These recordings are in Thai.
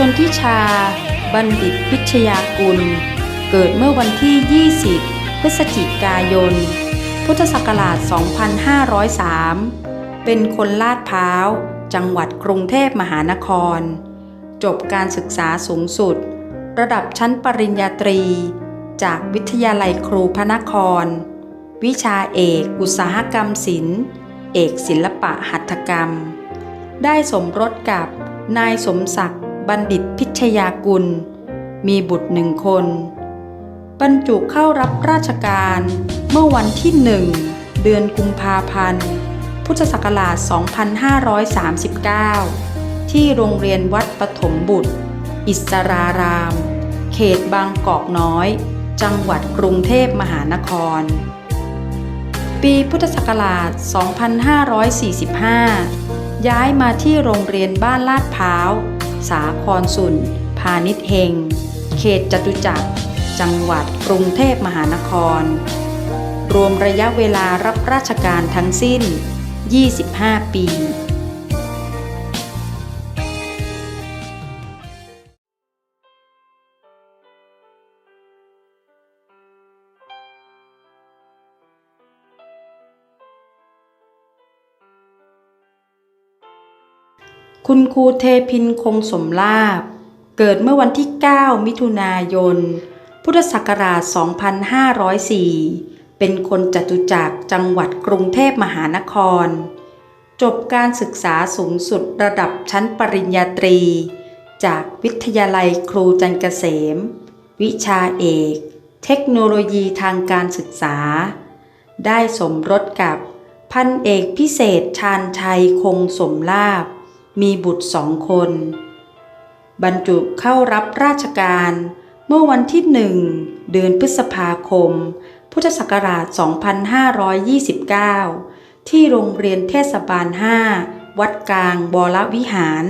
ชนทิชา บัณฑิตพิชยากุล เกิดเมื่อวันที่ 20 พฤศจิกายน พุทธศักราช 2503 เป็นคนลาดพร้าว จังหวัดกรุงเทพมหานคร จบการศึกษาสูงสุด ระดับชั้นปริญญาตรี จากวิทยาลัยครูพระนคร วิชาเอกอุตสาหกรรมศิลป์ เอกศิลปะหัตถกรรม ได้สมรสกับนายสมศักดิ์ บัณฑิตพิชยากุล มีบุตรหนึ่งคน บรรจุเข้ารับราชการเมื่อวันที่หนึ่งเดือนกุมภาพันธ์ พุทธศักราช 2539 ที่โรงเรียนวัดปฐมบุตร อิสราราม เขตบางกอกน้อย จังหวัดกรุงเทพมหานคร ปีพุทธศักราช 2545 ย้ายมาที่โรงเรียนบ้านลาดพร้าว สาครสุนพาณิชเฮง เขตจตุจักร จังหวัดกรุงเทพมหานคร รวมระยะเวลารับราชการทั้งสิ้น 25 ปี คุณครูเทพินคงสมลาบ เกิดเมื่อวันที่ 9 มิถุนายน พุทธศักราช 2504 เป็นคนจตุจักรจังหวัดกรุงเทพมหานคร จบการศึกษาสูงสุดระดับชั้นปริญญาตรี จากวิทยาลัยครูจันเกษม วิชาเอก เทคโนโลยีทางการศึกษา ได้สมรสกับพันเอกพิเศษชาญชัยคงสมลาบ มีบุตรสองคน บรรจุเข้ารับราชการเมื่อวันที่หนึ่งเดือนพฤษภาคม พุทธศักราช 2529 ที่โรงเรียนเทศบาล 5 วัดกลางบรวิหาร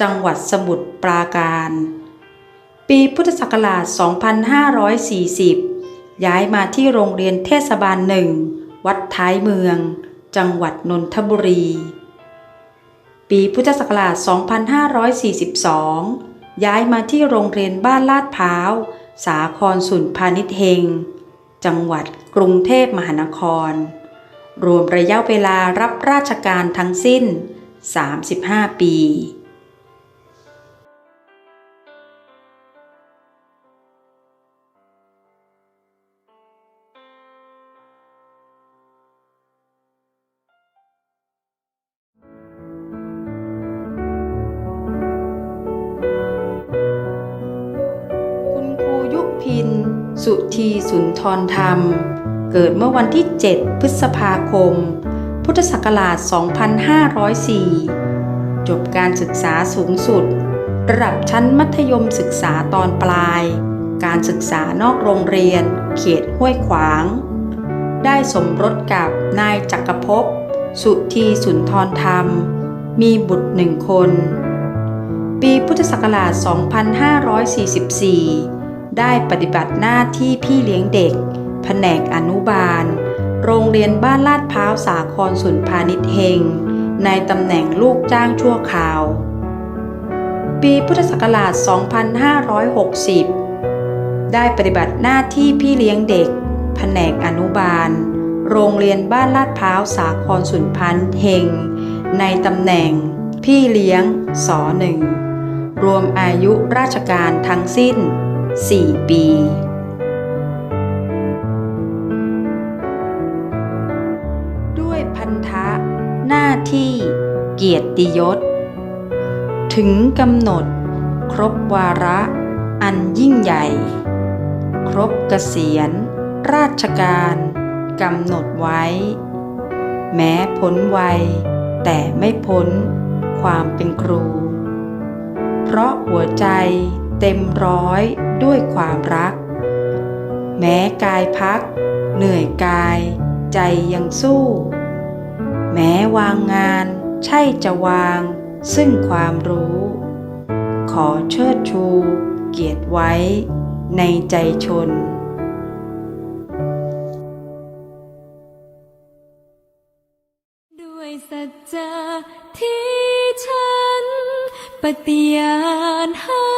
จังหวัดสมุทรปราการ ปีพุทธศักราช 2540 ย้ายมาที่โรงเรียนเทศบาลหนึ่งวัดท้ายเมือง จังหวัดนนทบุรี ปีพุทธศักราช 2542 ย้ายมาที่โรงเรียนบ้านลาดพร้าว สาครสุนพาณิชย์เฮง จังหวัดกรุงเทพมหานคร รวมระยะเวลารับราชการทั้งสิ้น 35 ปี พิน สุธีสุนทรธรรม เกิดเมื่อวันที่ 7 พฤษภาคม พุทธศักราช 2504 จบการศึกษาสูงสุด ระดับชั้นมัธยมศึกษาตอนปลาย การศึกษานอกโรงเรียน เขตห้วยขวาง ได้สมรสกับนายจักรภพ สุธีสุนทรธรรม มีบุตรหนึ่งคนปีพุทธศักราช 2544 ได้ปฏิบัติหน้าที่พี่เลี้ยงเด็ก แผนกอนุบาล โรงเรียนบ้านลาดพร้าวสาครสุนพาณิชย์เฮง ในตำแหน่งลูกจ้างชั่วคราว ปีพุทธศักราช 2560 ได้ปฏิบัติหน้าที่พี่เลี้ยงเด็ก แผนกอนุบาล โรงเรียนบ้านลาดพร้าวสาครสุนพันธ์เฮง ในตำแหน่งพี่เลี้ยงสหนึ่งรวมอายุราชการทั้งสิ้น 4 ปี ด้วยพันธะ หน้าที่ เกียรติยศ ถึงกำหนด ครบวาระ อันยิ่งใหญ่ ครบเกษียณ ราชการกำหนดไว้ แม้พ้นวัย แต่ไม่พ้น ความเป็นครู เพราะหัวใจ เต็มร้อยด้วยความรัก แม้กายพัก เหนื่อยกาย ใจยังสู้ แม้วางงานใช่จะวาง ซึ่งความรู้ ขอเชิดชู เกียรติไว้ ในใจชนด้วยสัจจะที่ฉันปฏิญาณให้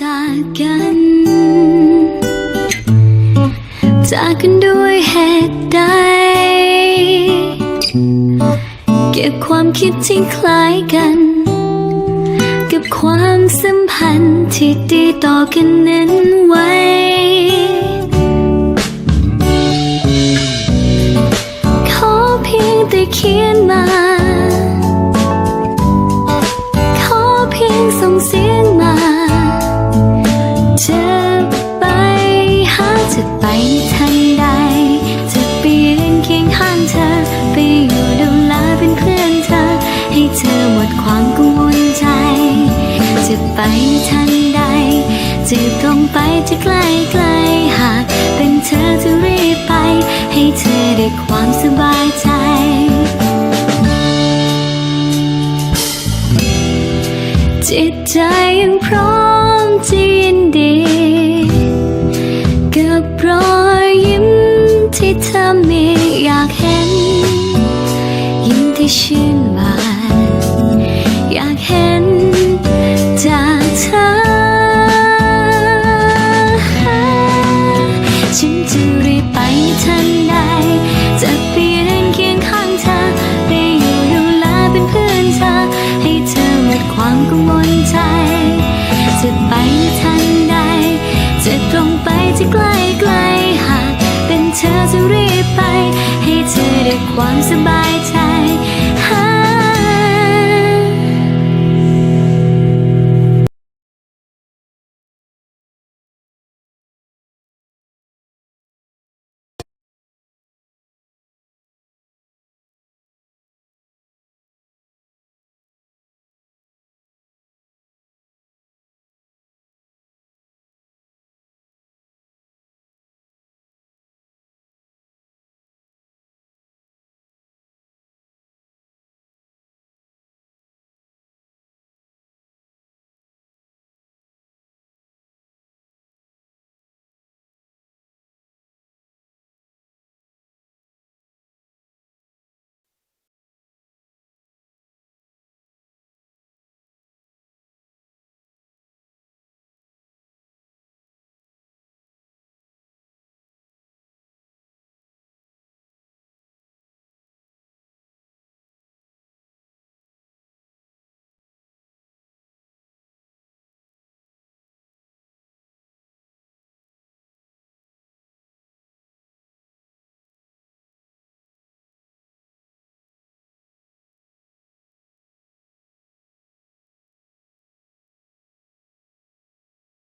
จากกัน จากกันด้วยเหตุใด เก็บความคิดที่คล้ายกัน กับความสัมพันธ์ที่ดีต่อกันนั้นไว้ขอเพียงแต่เขียนมา จะไปทันใด จะไปยืนเคียงข้างเธอ ไปอยู่ดูแลเป็นเพื่อนเธอ ให้เธอหมดความกังวลใจ จะไปทันใด จะตรงไปจะใกล้ไกลหากเป็นเธอจะรีบไป ให้เธอได้ความสบายใจจิตใจยังพร้อมจะยินดี ชื่นบานอยากเห็นจากเธอ ฉันจะรีบไปทันใด จะไปยืนเคียงข้างเธอไปอยู่ดูแลเป็นเพื่อนเธอ ให้เธอหมดความกังวลใจ จะไปทันใด จะตรงไปจะใกล้ไกลหากเป็นเธอจะรีบไป ให้เธอได้ความสบายใจ